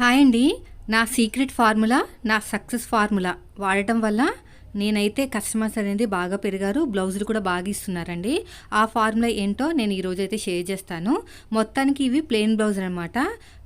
Hi అండి. నా secret formula నా సక్సెస్ ఫార్ములా వాడటం వల్ల నేనైతే కస్టమర్స్ అనేది బాగా పెరిగారు బ్లౌజులు కూడా బాగా ఇస్తున్నారండి. ఆ ఫార్ములా ఏంటో నేను ఈరోజు అయితే షేర్ చేస్తాను. మొత్తానికి ఇవి ప్లెయిన్ బ్లౌజ్ అనమాట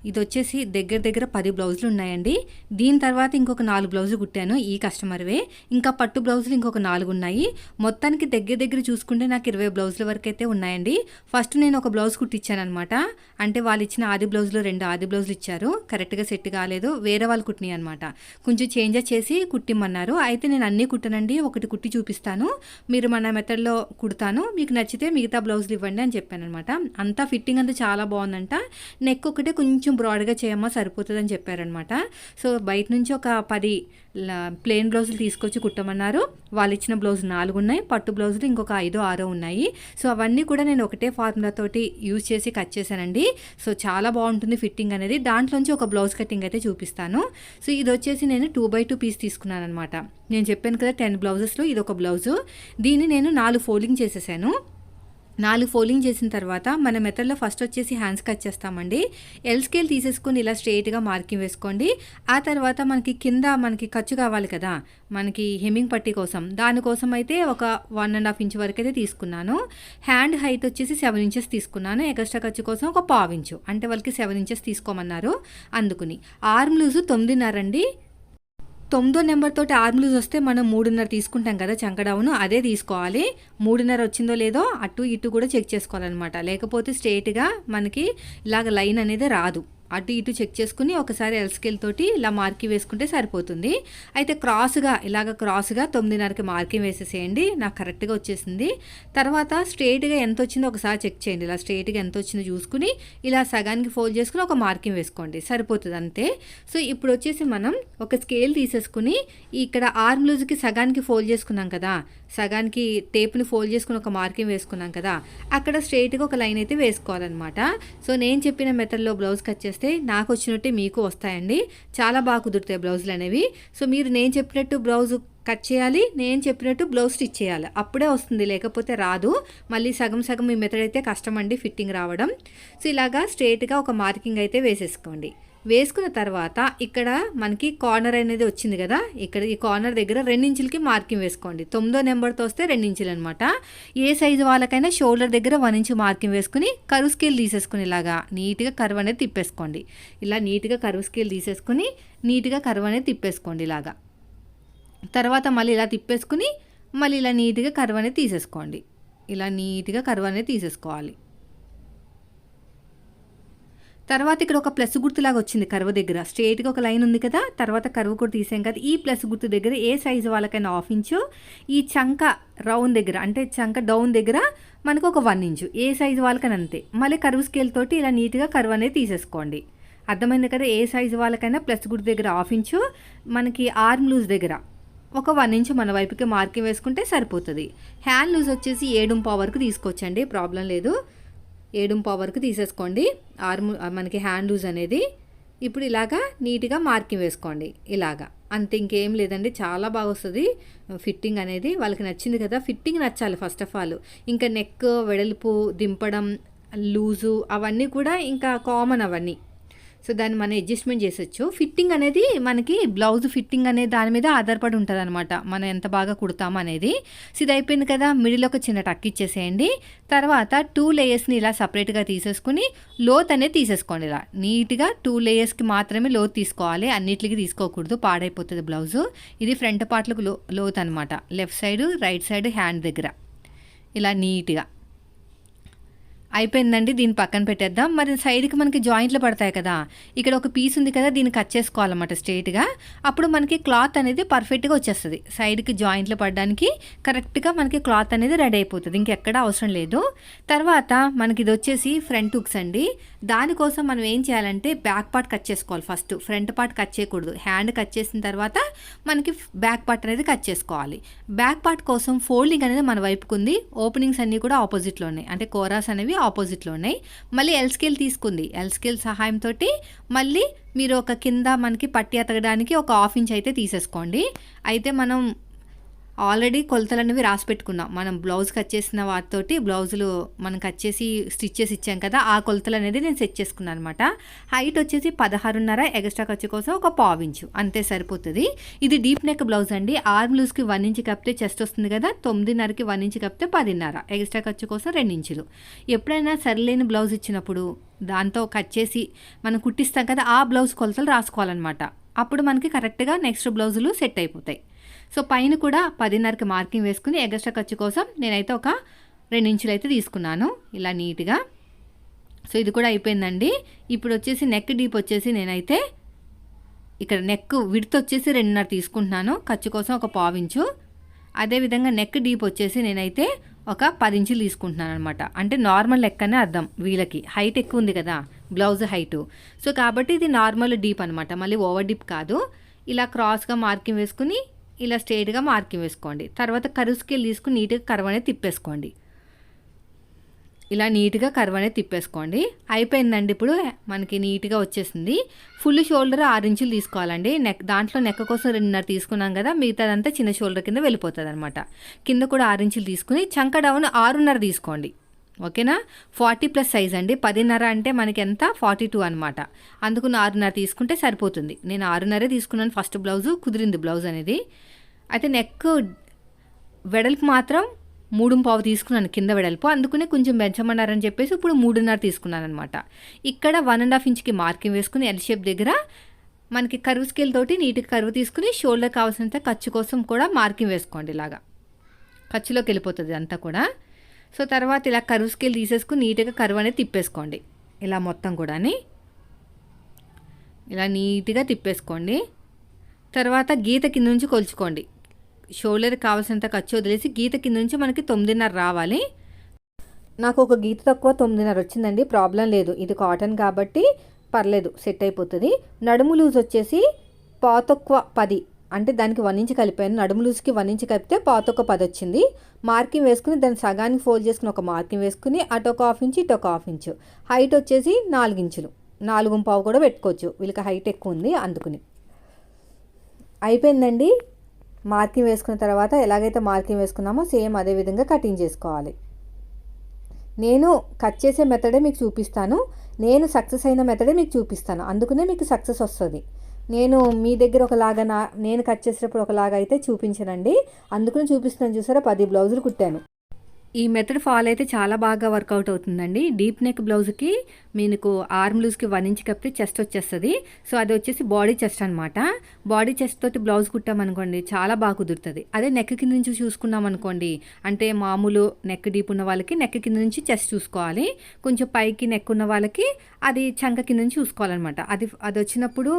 ఇది వచ్చేసి దగ్గర దగ్గర పది బ్లౌజులు ఉన్నాయండి. దీని తర్వాత ఇంకొక నాలుగు బ్లౌజులు కుట్టాను ఈ కస్టమర్వే. ఇంకా పట్టు బ్లౌజులు ఇంకొక నాలుగు ఉన్నాయి. మొత్తానికి దగ్గర దగ్గర చూసుకుంటే నాకు ఇరవై బ్లౌజుల వరకు అయితే ఉన్నాయండి. ఫస్ట్ నేను ఒక బ్లౌజ్ కుట్టించాను అనమాట అంటే వాళ్ళు ఇచ్చిన ఆది బ్లౌజులు రెండు ఆది బ్లౌజులు ఇచ్చారు. కరెక్ట్గా సెట్ కాలేదు. వేరే వాళ్ళు కుట్టినాయి అనమాట కొంచెం చేంజ్ చేసి కుట్టిమ్మన్నారు. అయితే నేను అన్నీ కుట్టనండి. ఒకటి కుట్టి చూపిస్తాను. మీరు మన మెథడ్లో కుడతాను. మీకు నచ్చితే మిగతా బ్లౌజులు ఇవ్వండి అని చెప్పాను అనమాట అంతా ఫిట్టింగ్ అంతా చాలా బాగుందంట. నెక్ ఒకటే కొంచెం బ్రాడ్గా చేయమ్మా సరిపోతుందని చెప్పారనమాట సో బయట నుంచి ఒక పది ప్లెయిన్ బ్లౌజులు తీసుకొచ్చి కుట్టమన్నారు. వాళ్ళు ఇచ్చిన బ్లౌజ్ నాలుగు ఉన్నాయి పట్టు బ్లౌజులు ఇంకొక ఐదో ఆరో ఉన్నాయి. సో అవన్నీ కూడా నేను ఒకటే ఫార్ములా తోటి యూజ్ చేసి కట్ చేశానండి. సో చాలా బాగుంటుంది ఫిట్టింగ్ అనేది. దాంట్లోంచి ఒక బ్లౌజ్ కటింగ్ అయితే చూపిస్తాను. సో ఇది వచ్చేసి నేను టూ బై టూ పీస్ తీసుకున్నాను అనమాట నేను చెప్పాను కదా టెన్ బ్లౌజెస్లో ఇది ఒక బ్లౌజు. దీన్ని నేను నాలుగు ఫోల్డింగ్ చేసేసాను. నాలుగు ఫోల్డింగ్ చేసిన తర్వాత మన మెథడ్లో ఫస్ట్ వచ్చేసి హ్యాండ్స్ కట్ చేస్తామండి. ఎల్ స్కేల్ తీసేసుకొని ఇలా స్ట్రైట్గా మార్కింగ్ వేసుకోండి. ఆ తర్వాత మనకి కింద మనకి ఖర్చు కావాలి కదా. మనకి హెమ్మింగ్ పట్టీ కోసం. దానికోసం అయితే ఒక వన్ అండ్ హాఫ్ ఇంచ్ వరకు అయితే తీసుకున్నాను. హ్యాండ్ హైట్ వచ్చేసి సెవెన్ ఇంచెస్ తీసుకున్నాను. ఎక్స్ట్రా ఖర్చు కోసం ఒక పావు ఇంచు అంటే వాళ్ళకి సెవెన్ ఇంచెస్ తీసుకోమన్నారు. అందుకుని. ఆర్మ్ లూజు తొమ్మిదిన్నర అండి. తొమ్మిదో నెంబర్ తోటి ఆర్మ్ వస్తే మనం మూడున్నర తీసుకుంటాం కదా చంకడౌను అదే తీసుకోవాలి. మూడున్నర వచ్చిందో లేదో అటు ఇటు కూడా చెక్ చేసుకోవాలన్నమాట. లేకపోతే స్ట్రేట్గా మనకి ఇలాగ లైన్ అనేది రాదు. అటు ఇటు చెక్ చేసుకుని ఒకసారి ఎల్స్కేల్ తోటి ఇలా మార్కింగ్ వేసుకుంటే సరిపోతుంది. అయితే క్రాస్గా ఇలాగ క్రాస్గా తొమ్మిదిన్నరకి మార్కింగ్ వేసేసేయండి. నాకు కరెక్ట్గా వచ్చేసింది. తర్వాత స్ట్రేట్గా ఎంత వచ్చిందో ఒకసారి చెక్ చేయండి. ఇలా స్ట్రేట్గా ఎంత వచ్చిందో చూసుకుని ఇలా సగానికి ఫోల్డ్ చేసుకుని ఒక మార్కింగ్ వేసుకోండి. సరిపోతుంది అంతే. సో ఇప్పుడు వచ్చేసి మనం ఒక స్కేల్ తీసేసుకుని ఇక్కడ ఆర్మ్ లూజ్కి సగానికి ఫోల్డ్ చేసుకున్నాం కదా. సగానికి టేప్ని ఫోల్డ్ చేసుకుని ఒక మార్కింగ్ వేసుకున్నాం కదా. అక్కడ స్ట్రైట్గా ఒక లైన్ అయితే వేసుకోవాలన్నమాట. సో నేను చెప్పిన మెథడ్లో బ్లౌజ్ కట్ చేస్తే నాకు వచ్చినట్టే మీకు వస్తాయండి. చాలా బాగా కుదురుతాయి బ్లౌజులు అనేవి. సో మీరు నేను చెప్పినట్టు బ్లౌజ్ కట్ చేయాలి నేను చెప్పినట్టు బ్లౌజ్ స్టిచ్ చేయాలి. అప్పుడే వస్తుంది లేకపోతే రాదు. మళ్ళీ సగం సగం ఈ మెథడ్ అయితే కష్టం అండి ఫిట్టింగ్ రావడం. సో ఇలాగా స్ట్రేట్గా ఒక మార్కింగ్ అయితే వేసేసుకోండి. వేసుకున్న తర్వాత ఇక్కడ మనకి కార్నర్ అనేది వచ్చింది కదా? ఇక్కడ ఈ కార్నర్ దగ్గర రెండించులకి మార్కింగ్ వేసుకోండి. తొమ్మిదో నెంబర్తో వస్తే రెండించులు అనమాట ఏ సైజు వాళ్ళకైనా షోల్డర్ దగ్గర వన్ ఇంచ్ మార్కింగ్ వేసుకుని కరువు స్కేల్ తీసేసుకునేలాగా నీట్గా కరువు అనేది తిప్పేసుకోండి. ఇలా నీట్గా కరువు స్కేల్ తీసేసుకుని నీట్గా కరువు అనేది తిప్పేసుకోండి ఇలాగా. తర్వాత మళ్ళీ ఇలా తిప్పేసుకుని మళ్ళీ ఇలా నీట్గా కరువు అనేది తీసేసుకోండి. ఇలా నీట్గా కరువు అనేది తీసేసుకోవాలి. తర్వాత ఇక్కడ ఒక ప్లస్ గుర్తులాగా వచ్చింది కర్వ దగ్గర. స్ట్రేట్గా ఒక లైన్ ఉంది కదా తర్వాత కరువు కూడా తీసాం కదా. ఈ ప్లస్ గుర్తు దగ్గర ఏ సైజు వాళ్ళకైనా హాఫ్ ఇంచు ఈ చంక రౌండ్ దగ్గర అంటే చంక డౌన్ దగ్గర మనకు ఒక వన్ ఇంచు. ఏ సైజు వాళ్ళకైనా అంతే. మళ్ళీ కరువు స్కేల్ తోటి ఇలా నీట్గా కరువు అనేది తీసేసుకోండి. అర్థమైంది కదా ఏ సైజు వాళ్ళకైనా ప్లస్ గుర్తు దగ్గర హాఫ్ ఇంచు మనకి ఆర్మ్ లూజ్ దగ్గర ఒక వన్ ఇంచ్ మన వైపుకి మార్కింగ్ వేసుకుంటే సరిపోతుంది. హ్యాండ్ లూజ్ వచ్చేసి ఏడుంపా వరకు తీసుకోవచ్చండి ప్రాబ్లం లేదు. ఏడు వరకు తీసేసుకోండి. ఆర్మ్ మనకి హ్యాండ్ లూజ్ అనేది. ఇప్పుడు ఇలాగా నీట్గా మార్కింగ్ వేసుకోండి. ఇలాగా. అంతే ఇంకేం లేదండి. చాలా బాగా వస్తుంది. ఫిట్టింగ్ అనేది వాళ్ళకి నచ్చింది కదా ఫిట్టింగ్ నచ్చాలి ఫస్ట్ ఆఫ్ ఆల్. ఇంకా నెక్ వెడల్పు దింపడం లూజు అవన్నీ కూడా ఇంకా కామన్ అవన్నీ. సో దాన్ని మనం అడ్జస్ట్మెంట్ చేసొచ్చు. ఫిట్టింగ్ అనేది మనకి బ్లౌజ్ ఫిట్టింగ్ అనే దాని మీద ఆధారపడి ఉంటుంది అనమాట మనం ఎంత బాగా కుడతాం అనేది. సో ఇది అయిపోయింది కదా మిడిల్ ఒక చిన్న టక్ ఇచ్చేసేయండి. తర్వాత టూ లేయర్స్ని ఇలా సపరేట్గా తీసేసుకుని లోత్ అనేది తీసేసుకోండి ఇలా. నీట్గా టూ లేయర్స్కి మాత్రమే లోత్ తీసుకోవాలి. అన్నిటికి తీసుకోకూడదు పాడైపోతుంది బ్లౌజు. ఇది ఫ్రంట్ పార్ట్లకు లో లోత్ అనమాట left side right side hand దగ్గర. ఇలా నీట్గా. అయిపోయిందండి దీన్ని పక్కన పెట్టేద్దాం. మరి సైడ్కి మనకి జాయింట్లు పడతాయి కదా ఇక్కడ ఒక పీస్ ఉంది కదా దీన్ని కట్ చేసుకోవాలన్నమాట స్ట్రైట్గా అప్పుడు మనకి క్లాత్ అనేది పర్ఫెక్ట్గా వచ్చేస్తుంది. సైడ్కి జాయింట్లు పడడానికి కరెక్ట్గా మనకి క్లాత్ అనేది రెడీ అయిపోతుంది. ఇంకెక్కడ అవసరం లేదు. తర్వాత మనకి ఇది వచ్చేసి ఫ్రంట్ హుక్స్ అండి. దానికోసం మనం ఏం చేయాలంటే బ్యాక్ పార్ట్ కట్ చేసుకోవాలి ఫస్ట్ ఫ్రంట్ పార్ట్ కట్ చేయకూడదు. హ్యాండ్ కట్ చేసిన తర్వాత మనకి బ్యాక్ పార్ట్ అనేది కట్ చేసుకోవాలి. బ్యాక్ పార్ట్ కోసం ఫోల్డింగ్ అనేది మన వైపుకుంది. ఓపెనింగ్స్ అన్నీ కూడా ఆపోజిట్లో ఉన్నాయి అంటే కోరాస్ అనేవి ఆపోజిట్లో ఉన్నాయి మళ్ళీ ఎల్ స్కేల్ తీసుకుంది. ఎల్ స్కేల్ సహాయంతో మళ్ళీ మీరు ఒక కింద మనకి పట్టి అతకడానికి ఒక హాఫ్ ఇంచ్ అయితే తీసేసుకోండి. అయితే మనం ఆల్రెడీ కొలతలు అనేవి రాసి పెట్టుకున్నాం. మనం బ్లౌజ్ కట్ చేసిన వాటితోటి బ్లౌజులు మనం కట్ చేసి స్టిచ్ చేసి ఇచ్చాం కదా ఆ కొలతలు అనేది నేను సెట్ చేసుకున్నాను అనమాట హైట్ వచ్చేసి పదహారున్నర ఎక్స్ట్రా ఖర్చు కోసం ఒక పావించు అంతే సరిపోతుంది. ఇది డీప్ నెక్ బ్లౌజ్ అండి. ఆర్మ్ లూజ్కి వన్ ఇంచ్ కప్పితే చెస్ట్ వస్తుంది కదా తొమ్మిదిన్నరకి వన్ ఇంచ్ కప్పితే పదిన్నర. ఎక్స్ట్రా ఖర్చు కోసం రెండు ఇంచులు. ఎప్పుడైనా సరిలేని బ్లౌజ్ ఇచ్చినప్పుడు దాంతో కట్ చేసి మనం కుట్టిస్తాం కదా ఆ బ్లౌజ్ కొలతలు రాసుకోవాలన్నమాట. అప్పుడు మనకి కరెక్ట్గా నెక్స్ట్ బ్లౌజులు సెట్ అయిపోతాయి. సో పైన కూడా పదిన్నరకి మార్కింగ్ వేసుకుని ఎగస్ట్రా ఖర్చు కోసం నేనైతే ఒక రెండు ఇంచులు అయితే తీసుకున్నాను ఇలా నీట్గా. సో ఇది కూడా అయిపోయిందండి. ఇప్పుడు వచ్చేసి నెక్ డీప్ వచ్చేసి నేనైతే ఇక్కడ నెక్ విడత వచ్చేసి రెండున్నర తీసుకుంటున్నాను. ఖర్చు కోసం ఒక పావించు అదేవిధంగా నెక్ డీప్ వచ్చేసి నేనైతే ఒక పది ఇంచులు తీసుకుంటున్నాను అనమాట అంటే నార్మల్ లెక్కనే అర్థం వీళ్ళకి. హైట్ ఎక్కువ ఉంది కదా బ్లౌజ్ హైటు సో కాబట్టి ఇది నార్మల్ డీప్ అనమాట మళ్ళీ ఓవర్ డీప్ కాదు. ఇలా క్రాస్గా మార్కింగ్ వేసుకుని ఇలా స్ట్రైట్గా మార్కింగ్ వేసుకోండి. తర్వాత కరువు స్కేల్ తీసుకుని నీట్గా కర్వ్ అనేది తిప్పేసుకోండి. ఇలా నీట్గా కర్వ్ అనేది తిప్పేసుకోండి. అయిపోయిందండి ఇప్పుడు మనకి నీట్గా వచ్చేసింది. ఫుల్ షోల్డర్ ఆరు ఇంచులు తీసుకోవాలండి. నెక్ దాంట్లో నెక్ కోసం రెండున్నర తీసుకున్నాం కదా మిగతాదంతా చిన్న షోల్డర్ కింద వెళ్ళిపోతుంది అనమాట కింద కూడా ఆరు ఇంచులు తీసుకుని చంక డౌన్ ఆరున్నర తీసుకోండి. ఓకేనా? ఫార్టీ ప్లస్ సైజ్ అండి. పదిన్నర అంటే మనకి ఎంత? ఫార్టీ టూ అనమాట అందుకు ఆరున్నర తీసుకుంటే సరిపోతుంది. నేను ఆరున్నరే తీసుకున్నాను. ఫస్ట్ బ్లౌజు కుదిరింది బ్లౌజ్ అనేది. అయితే నెక్ వెడల్పు మాత్రం మూడు పావు తీసుకున్నాను కింద వెడల్పు. అందుకునే కొంచెం పెంచమన్నారని చెప్పేసి ఇప్పుడు మూడున్నర తీసుకున్నాను అనమాట ఇక్కడ వన్ అండ్ హాఫ్ ఇంచ్కి మార్కింగ్ వేసుకుని ఎల్ షేప్ దగ్గర మనకి కరువు స్కేల్ తోటి నీట్గా కరువు తీసుకుని షోల్డర్ కావాల్సినంత ఖర్చు కోసం కూడా మార్కింగ్ వేసుకోండి ఇలాగా. ఖర్చులోకి వెళ్ళిపోతుంది అంతా కూడా. సో తర్వాత ఇలా కరువు స్కేల్ తీసేసుకుని నీట్గా కరువు అనేది తిప్పేసుకోండి. ఇలా మొత్తం కూడా ఇలా నీట్గా తిప్పేసుకోండి. తర్వాత గీత కింద నుంచి కొలుచుకోండి. షోల్డర్ కావాల్సినంత ఖర్చు వదిలేసి గీత కింద నుంచి మనకి తొమ్మిదిన్నర రావాలి. నాకు ఒక గీత తక్కువ తొమ్మిదిన్నర వచ్చిందండి. ప్రాబ్లం లేదు. ఇది కాటన్ కాబట్టి పర్లేదు సెట్ అయిపోతుంది. నడుము లూజ్ వచ్చేసి పాతొక్కువ పది. అంటే దానికి వన్ ఇంచ్ కలిపాను. నడుము లూజ్కి వన్ ఇంచ్ కలిపితే ఒక పది వచ్చింది. మార్కింగ్ వేసుకుని దాన్ని సగానికి ఫోల్డ్ చేసుకుని ఒక మార్కింగ్ వేసుకుని అటు ఒక హాఫ్ ఇంచ్ ఇటు ఒక హాఫ్ ఇంచు. హైట్ వచ్చేసి నాలుగు ఇంచులు. నాలుగు పావు కూడా పెట్టుకోవచ్చు. వీళ్ళకి హైట్ ఎక్కువ ఉంది అందుకుని. అయిపోయిందండి. మార్కింగ్ వేసుకున్న తర్వాత ఎలాగైతే మార్కింగ్ వేసుకున్నామో సేమ్ అదే విధంగా కటింగ్ చేసుకోవాలి. నేను కట్ చేసే మెథడే మీకు చూపిస్తాను. నేను సక్సెస్ అయిన మెథడే మీకు చూపిస్తాను. అందుకనే మీకు సక్సెస్ వస్తుంది. నేను మీ దగ్గర ఒకలాగా నా నేను కట్ చేసేటప్పుడు ఒకలాగా అయితే చూపించానండి. అందుకని చూపిస్తున్నాను చూసారా? పది బ్లౌజులు కుట్టాను. ఈ మెథడ్ ఫాలో అయితే చాలా బాగా వర్కౌట్ అవుతుందండి. డీప్ నెక్ బ్లౌజ్కి మీకు ఆర్మ్ లూజ్కి వన్ ఇంచ్ కప్పితే చెస్ట్ వచ్చేస్తుంది. సో అది వచ్చేసి బాడీ చెస్ట్ అనమాట బాడీ చెస్ట్ తోటి బ్లౌజ్ కుట్టామనుకోండి చాలా బాగా కుదురుతుంది. అదే నెక్ కింద నుంచి చూసుకున్నాం అనుకోండి అంటే మామూలు నెక్ డీప్ ఉన్న వాళ్ళకి నెక్ కింద నుంచి చెస్ట్ చూసుకోవాలి. కొంచెం పైకి నెక్ ఉన్న వాళ్ళకి అది చంక కింద నుంచి చూసుకోవాలన్నమాట. అది అది వచ్చినప్పుడు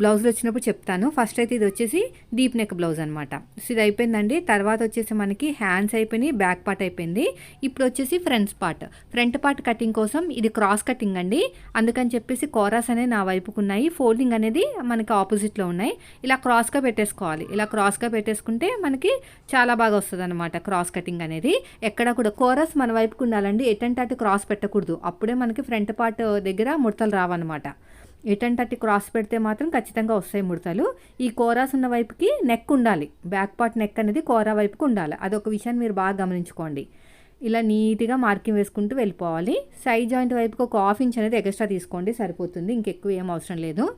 బ్లౌజ్లో వచ్చినప్పుడు చెప్తాను. ఫస్ట్ అయితే ఇది వచ్చేసి డీప్ నెక్ బ్లౌజ్ అనమాట సో ఇది అయిపోయిందండి. తర్వాత వచ్చేసి మనకి హ్యాండ్స్ అయిపోయినాయి బ్యాక్ పార్ట్ అయిపోయింది. ఇప్పుడు వచ్చేసి front part front part cutting కోసం ఇది క్రాస్ కటింగ్ అండి. అందుకని చెప్పేసి కోరాస్ అనేది నా వైపుకు ఉన్నాయి ఫోల్డింగ్ అనేది మనకి ఆపోజిట్లో ఉన్నాయి. ఇలా క్రాస్గా పెట్టేసుకోవాలి. ఇలా క్రాస్గా పెట్టేసుకుంటే మనకి చాలా బాగా వస్తుంది అనమాట క్రాస్ కటింగ్ అనేది. ఎక్కడ కూడా కోరస్ మన వైపుకు ఉండాలండి. ఎటంటే అటు క్రాస్ పెట్టకూడదు. అప్పుడే మనకి ఫ్రంట్ పార్ట్ దగ్గర ముడతలు రావన్నమాట. ఎటంటే అటు క్రాస్ పెడితే మాత్రం ఖచ్చితంగా వస్తాయి ముడతలు. ఈ కోరాస్ ఉన్న వైపుకి నెక్ ఉండాలి. బ్యాక్ పార్ట్ నెక్ అనేది కోరా వైపుకి ఉండాలి. అదొక విషయాన్ని మీరు బాగా గమనించుకోండి. ఇలా నీట్గా మార్కింగ్ వేసుకుంటూ వెళ్ళిపోవాలి. సైడ్ జాయింట్ వైపుకి ఒక హాఫ్ ఇంచ్ అనేది ఎక్స్ట్రా తీసుకోండి సరిపోతుంది. ఇంకెక్కువ ఏం అవసరం లేదు.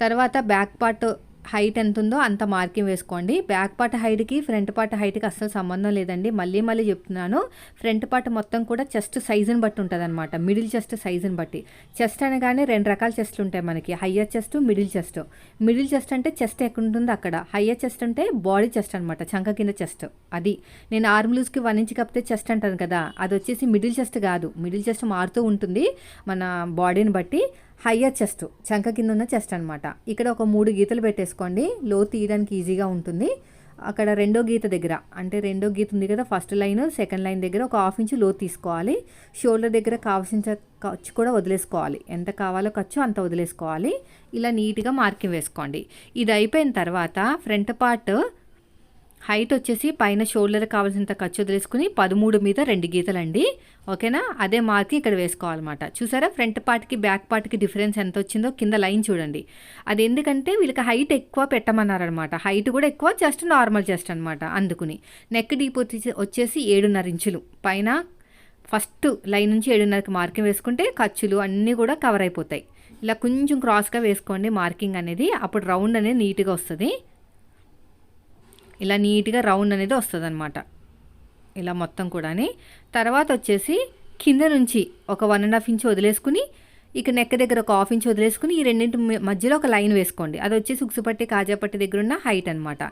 తర్వాత బ్యాక్ పార్ట్ హైట్ ఎంత ఉందో అంత మార్కింగ్ వేసుకోండి. బ్యాక్ పార్ట్ హైట్కి ఫ్రంట్ పార్ట్ హైట్కి అస్సలు సంబంధం లేదండి. మళ్ళీ మళ్ళీ చెప్తున్నాను. ఫ్రంట్ పార్ట్ మొత్తం కూడా చెస్ట్ సైజుని బట్టి ఉంటుంది అనమాట మిడిల్ చెస్ట్ సైజుని బట్టి. చెస్ట్ అనగానే రెండు రకాల చెస్ట్లు ఉంటాయి మనకి. Higher chest middle chest. Middle chest అంటే చెస్ట్ ఎక్కడ ఉంటుందో అక్కడ. హయ్యర్ చెస్ట్ అంటే బాడీ చెస్ట్ అనమాట చంక కింద చెస్ట్. అది. నేను ఆర్మ్ లూజ్కి వన్ ఇంచ్ కప్పితే చెస్ట్ అంటాను కదా. అది వచ్చేసి మిడిల్ చెస్ట్ కాదు. మిడిల్ చెస్ట్ మారుతూ ఉంటుంది. మన బాడీని బట్టి హయ్యర్ చెస్ట్ చంక కింద ఉన్న చెస్ట్ అనమాట ఇక్కడ ఒక మూడు గీతలు పెట్టేసుకోండి. లో తీయడానికి ఈజీగా ఉంటుంది. అక్కడ రెండో గీత దగ్గర అంటే రెండో గీత ఉంది కదా ఫస్ట్ లైన్ సెకండ్ లైన్ దగ్గర ఒక హాఫ్ ఇంచ్లో తీసుకోవాలి. షోల్డర్ దగ్గర కావాల్సిన ఖర్చు కూడా వదిలేసుకోవాలి. ఎంత కావాలో ఖర్చు అంత వదిలేసుకోవాలి. ఇలా నీట్గా మార్కింగ్ వేసుకోండి. ఇది అయిపోయిన తర్వాత ఫ్రంట్ పార్ట్ హైట్ వచ్చేసి పైన షోల్డర్ కావాల్సినంత ఖర్చు వదిలేసుకుని పదమూడు మీద రెండు గీతలండి. ఓకేనా? అదే మార్క్ ఇక్కడ వేసుకోవాలన్నమాట. చూసారా? ఫ్రంట్ పార్ట్కి బ్యాక్ పార్ట్కి డిఫరెన్స్ ఎంత వచ్చిందో కింద లైన్ చూడండి. అది ఎందుకంటే వీళ్ళకి హైట్ ఎక్కువ పెట్టమన్నారనమాట హైట్ కూడా ఎక్కువ జస్ట్ నార్మల్ జస్ట్ అనమాట అందుకుని. నెక్ డీప్ వచ్చేసి ఏడున్నర ఇంచులు. పైన ఫస్ట్ లైన్ నుంచి ఏడున్నరకి మార్కింగ్ వేసుకుంటే ఖర్చులు అన్నీ కూడా కవర్ అయిపోతాయి. ఇలా కొంచెం క్రాస్గా వేసుకోండి మార్కింగ్ అనేది. అప్పుడు రౌండ్ అనేది నీట్గా వస్తుంది. ఇలా నీట్గా రౌండ్ అనేది వస్తుంది అనమాట ఇలా మొత్తం కూడాని. తర్వాత వచ్చేసి కింద నుంచి ఒక వన్ అండ్ హాఫ్ ఇంచ్ వదిలేసుకుని ఇక నెక్క దగ్గర ఒక హాఫ్ ఇంచ్ వదిలేసుకుని ఈ రెండింటి మధ్యలో ఒక లైన్ వేసుకోండి. అది వచ్చి సుక్సుపట్టి కాజాపట్టి దగ్గర ఉన్న హైట్ అనమాట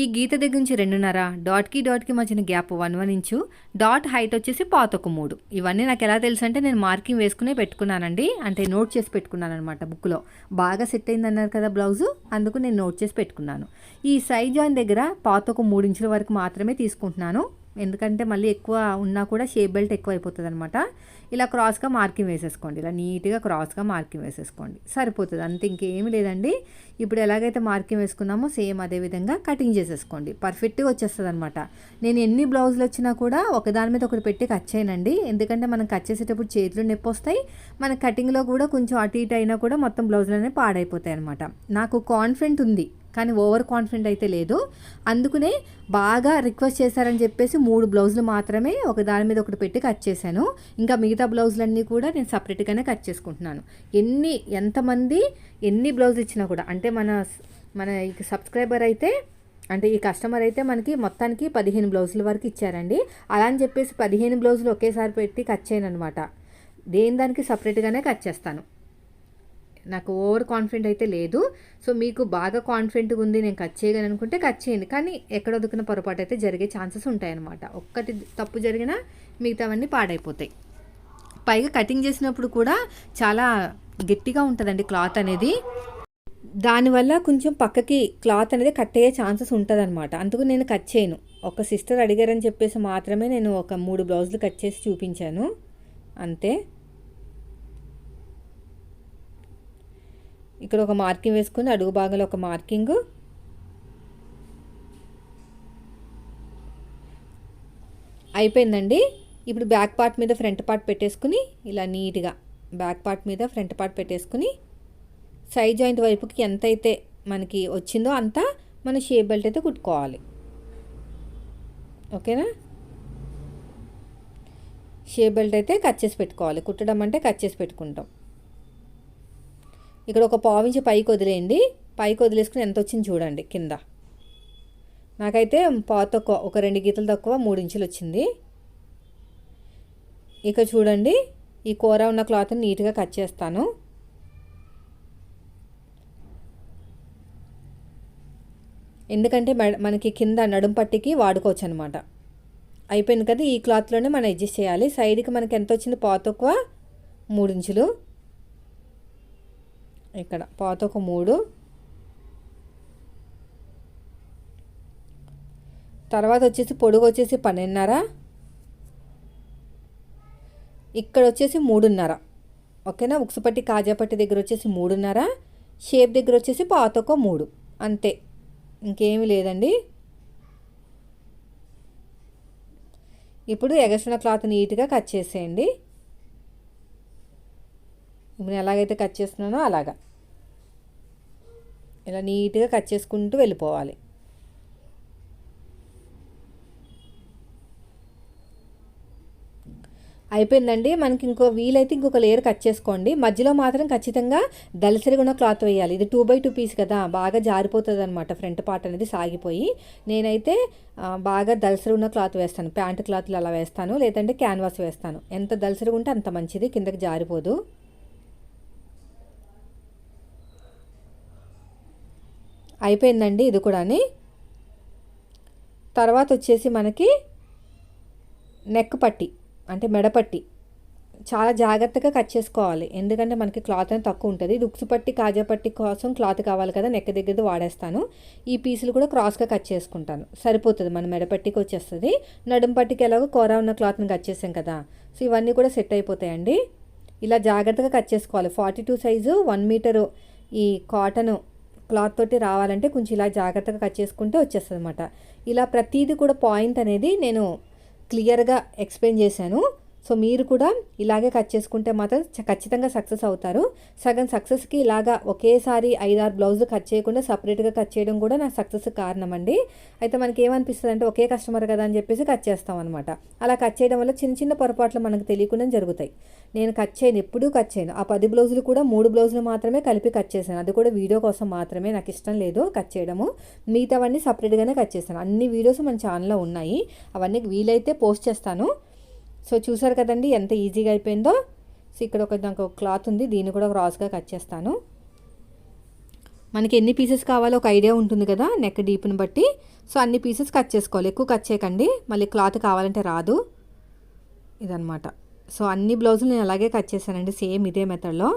ఈ గీత దగ్గర నుంచి రెండున్నర డాట్కి డాట్కి మధ్యన gap one one inch dot height వచ్చేసి పాత ఒక మూడు. ఇవన్నీ నాకు ఎలా తెలుసు అంటే నేను మార్కింగ్ వేసుకునే పెట్టుకున్నానండి. అంటే నోట్ చేసి పెట్టుకున్నాను అనమాట బుక్లో బాగా సెట్ అయింది అన్నారు కదా బ్లౌజు అందుకు నేను నోట్ చేసి పెట్టుకున్నాను. ఈ సైజ్ జాయిన్ దగ్గర పాత ఒక మూడు ఇంచుల వరకు మాత్రమే తీసుకుంటున్నాను. ఎందుకంటే మళ్ళీ ఎక్కువ ఉన్నా కూడా షేప్ బెల్ట్ ఎక్కువ అయిపోతుంది అనమాట ఇలా క్రాస్గా మార్కింగ్ వేసేసుకోండి. ఇలా నీట్గా క్రాస్గా మార్కింగ్ వేసేసుకోండి. సరిపోతుంది. అంతే ఇంకేమీ లేదండి. ఇప్పుడు ఎలాగైతే మార్కింగ్ వేసుకున్నామో సేమ్ అదే విధంగా కటింగ్ చేసేసుకోండి. పర్ఫెక్ట్గా వచ్చేస్తుంది అనమాట నేను ఎన్ని బ్లౌజులు వచ్చినా కూడా ఒకదాని మీద ఒకటి పెట్టి కట్ చేయనండి. ఎందుకంటే మనం కట్ చేసేటప్పుడు చేతులు నొప్పి వస్తాయి. మన కటింగ్లో కూడా కొంచెం అటు ఇటు అయినా కూడా మొత్తం బ్లౌజులు అనేవి పాడైపోతాయి అనమాట నాకు కాన్ఫిడెంట్ ఉంది. కానీ ఓవర్ కాన్ఫిడెంట్ అయితే లేదు. అందుకనే బాగా రిక్వెస్ట్ చేశారని చెప్పేసి మూడు బ్లౌజులు మాత్రమే ఒక దాని మీద ఒకటి పెట్టి కట్ చేశాను. ఇంకా మిగతా బ్లౌజులన్నీ కూడా నేను సపరేట్గానే కట్ చేసుకుంటున్నాను. ఎన్ని ఎంతమంది ఎన్ని బ్లౌజులు ఇచ్చినా కూడా అంటే మన మన ఈ సబ్స్క్రైబర్ అయితే అంటే ఈ కస్టమర్ అయితే మనకి మొత్తానికి పదిహేను బ్లౌజుల వరకు ఇచ్చారండి. అలా అని చెప్పేసి పదిహేను బ్లౌజులు ఒకేసారి పెట్టి కట్ చేయను అనమాట దేని దానికి సపరేట్గానే కట్ చేస్తాను. నాకు ఓవర్ కాన్ఫిడెంట్ అయితే లేదు. సో మీకు బాగా కాన్ఫిడెంట్గా ఉంది నేను కట్ చేయగలను అనుకుంటే కట్ చేయండి. కానీ ఎక్కడ వదుకున్న పొరపాటు అయితే జరిగే ఛాన్సెస్ ఉంటాయన్నమాట. ఒక్కటి తప్పు జరిగినా మిగతావన్నీ పాడైపోతాయి. పైగా కటింగ్ చేసినప్పుడు కూడా చాలా గట్టిగా ఉంటుందండి క్లాత్ అనేది. దానివల్ల కొంచెం పక్కకి క్లాత్ అనేది కట్ అయ్యే ఛాన్సెస్ ఉంటుంది అనమాట అందుకు నేను కట్ చేయను. ఒక సిస్టర్ అడిగారని చెప్పేసి మాత్రమే నేను ఒక మూడు బ్లౌజులు కట్ చేసి చూపించాను. అంతే. ఇక్కడ ఒక మార్కింగ్ వేసుకుని అడుగు భాగంలో ఒక మార్కింగ్. అయిపోయిందండి. ఇప్పుడు బ్యాక్ పార్ట్ మీద ఫ్రంట్ పార్ట్ పెట్టేసుకుని ఇలా నీట్గా బ్యాక్ పార్ట్ మీద ఫ్రంట్ పార్ట్ పెట్టేసుకుని సైడ్ జాయింట్ వైపుకి ఎంత అయితే మనకి వచ్చిందో అంతా మన షేప్ బెల్ట్ అయితే కుట్టుకోవాలి. ఓకేనా? షేప్ బెల్ట్ అయితే కట్ చేసి పెట్టుకోవాలి. కుట్టడం అంటే కట్ చేసి పెట్టుకుంటాం. ఇక్కడ ఒక పావించి పైకి వదిలేయండి. పైకి వదిలేసుకుని ఎంత వచ్చింది చూడండి కింద. నాకైతే పావు తక్కువ ఒక రెండు గీతలు తక్కువ మూడు ఇంచులు వచ్చింది. ఇక చూడండి ఈ కూర ఉన్న క్లాత్ని నీట్గా కట్ చేస్తాను. ఎందుకంటే మనకి కింద నడుం పట్టికి వాడుకోవచ్చు అనమాట అయిపోయింది కదా ఈ క్లాత్లోనే మనం అడ్జస్ట్ చేయాలి. సైడ్కి మనకి ఎంత వచ్చింది? పాత తక్కువ మూడు ఇంచులు. ఇక్కడ పాత ఒక మూడు. తర్వాత వచ్చేసి పొడుగు వచ్చేసి పన్నెండున్నర. ఇక్కడ వచ్చేసి మూడున్నర. ఓకేనా? ఉక్సుపట్టి కాజాపట్టి దగ్గర వచ్చేసి మూడున్నర. షేప్ దగ్గర వచ్చేసి పాతొక మూడు. అంతే. ఇంకేమీ లేదండి. ఇప్పుడు ఎగసిన క్లాత్ నీట్గా కట్ చేసేయండి. ఇప్పుడు ఎలాగైతే కట్ చేస్తున్నానో అలాగా. ఇలా నీట్గా కట్ చేసుకుంటూ వెళ్ళిపోవాలి. అయిపోయిందండి. మనకి ఇంకో వీలైతే ఇంకొక లేయర్ కట్ చేసుకోండి. మధ్యలో మాత్రం ఖచ్చితంగా దళసరిగా ఉన్న క్లాత్ వేయాలి. ఇది టూ బై టూ పీస్ కదా. బాగా జారిపోతుంది అనమాట ఫ్రంట్ పార్ట్ అనేది సాగిపోయి. నేనైతే బాగా దళసరి ఉన్న క్లాత్ వేస్తాను. ప్యాంట్ క్లాత్లు అలా వేస్తాను. లేదంటే క్యాన్వాస్ వేస్తాను. ఎంత దళసరిగా ఉంటే అంత మంచిది. కిందకి జారిపోదు. అయిపోయిందండి ఇది కూడాని. తర్వాత వచ్చేసి మనకి నెక్ పట్టి అంటే మెడపట్టి చాలా జాగ్రత్తగా కట్ చేసుకోవాలి. ఎందుకంటే మనకి క్లాత్ అనేది తక్కువ ఉంటుంది. దుక్సు పట్టి కాజా పట్టి కోసం క్లాత్ కావాలి కదా నెక్ దగ్గరది వాడేస్తాను. ఈ పీసులు కూడా క్రాస్గా కట్ చేసుకుంటాను. సరిపోతుంది మన మెడపట్టికి వచ్చేస్తుంది. నడుం పట్టికి ఎలాగో కూర ఉన్న క్లాత్ని కట్ చేసాం కదా. సో ఇవన్నీ కూడా సెట్ అయిపోతాయండి. ఇలా జాగ్రత్తగా కట్ చేసుకోవాలి. Forty two size one metre ఈ కాటను క్లాత్ తోటి రావాలంటే కొంచెం ఇలా జాగ్రత్తగా కట్ చేసుకుంటే వచ్చేస్తుంది అనమాట ఇలా ప్రతిదీ కూడా పాయింట్ అనేది నేను క్లియర్గా ఎక్స్ప్లెయిన్ చేశాను. సో మీరు కూడా ఇలాగే కట్ చేసుకుంటే మాత్రం ఖచ్చితంగా సక్సెస్ అవుతారు. సగం సక్సెస్కి ఇలాగా ఒకేసారి ఐదారు బ్లౌజులు కట్ చేయకుండా సపరేట్గా కట్ చేయడం కూడా నా సక్సెస్ కారణం అండి అయితే మనకి ఏమనిపిస్తుంది అంటే ఒకే కస్టమర్ కదా అని చెప్పేసి కట్ చేస్తాం అనమాట అలా కట్ చేయడం వల్ల చిన్న చిన్న పొరపాట్లు మనకు తెలియకుండా జరుగుతాయి. నేను కట్ చేయను ఎప్పుడూ కట్ చేయను. ఆ పది బ్లౌజులు కూడా మూడు బ్లౌజులు మాత్రమే కలిపి కట్ చేశాను. అది కూడా వీడియో కోసం మాత్రమే నాకు ఇష్టం లేదు కట్ చేయడము. మిగతావన్నీ సపరేట్గానే కట్ చేశాను అన్ని వీడియోస్ మన ఛానల్లో ఉన్నాయి. అవన్నీ వీలైతే పోస్ట్ చేస్తాను. సో చూసారు కదండి ఎంత ఈజీగా అయిపోయిందో. సో ఇక్కడ ఒక నాకు ఒక క్లాత్ ఉంది దీన్ని కూడా క్రాస్గా కట్ చేస్తాను. మనకి ఎన్ని పీసెస్ కావాలో ఒక ఐడియా ఉంటుంది కదా నెక్ డీప్ని బట్టి. సో అన్ని పీసెస్ కట్ చేసుకోవాలి ఎక్కువ కట్ చేయకండి మళ్ళీ క్లాత్ కావాలంటే రాదు. ఇదనమాట సో అన్ని బ్లౌజులు నేను అలాగే కట్ చేశానండి సేమ్ ఇదే మెథడ్లో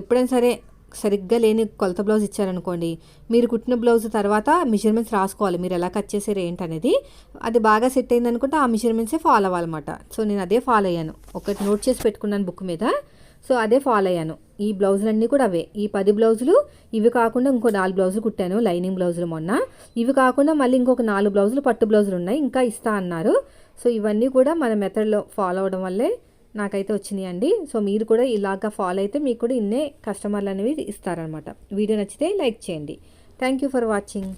ఎప్పుడైనా సరే సరిగ్గా లేని కొలత బ్లౌజ్ ఇచ్చారనుకోండి మీరు కుట్టిన బ్లౌజ్ తర్వాత మెజర్మెంట్స్ రాసుకోవాలి. మీరు ఎలా కట్ చేసారు ఏంటనేది. అది బాగా సెట్ అయింది అనుకుంటే ఆ మెజర్మెంట్సే ఫాలో అవ్వాలన్నమాట. సో నేను అదే ఫాలో అయ్యాను. ఒకటి నోట్ చేసి పెట్టుకున్నాను బుక్ మీద. సో అదే ఫాలో అయ్యాను. ఈ బ్లౌజులన్నీ కూడా అవే. ఈ పది బ్లౌజులు ఇవి కాకుండా ఇంకో నాలుగు బ్లౌజులు కుట్టాను. లైనింగ్ బ్లౌజులు మొన్న. ఇవి కాకుండా మళ్ళీ ఇంకొక నాలుగు బ్లౌజులు పట్టు బ్లౌజులు ఉన్నాయి. ఇంకా ఇస్తా అన్నారు. సో ఇవన్నీ కూడా మన మెథడ్లో ఫాలో అవడం వల్లే నాకైతే వచ్చినాయండి. అండి సో మీరు కూడా ఇలాగా ఫాలో అయితే మీకు కూడా ఇన్నే కస్టమర్లు అనేవి ఇస్తారనమాట వీడియో నచ్చితే లైక్ చేయండి. Thank you for watching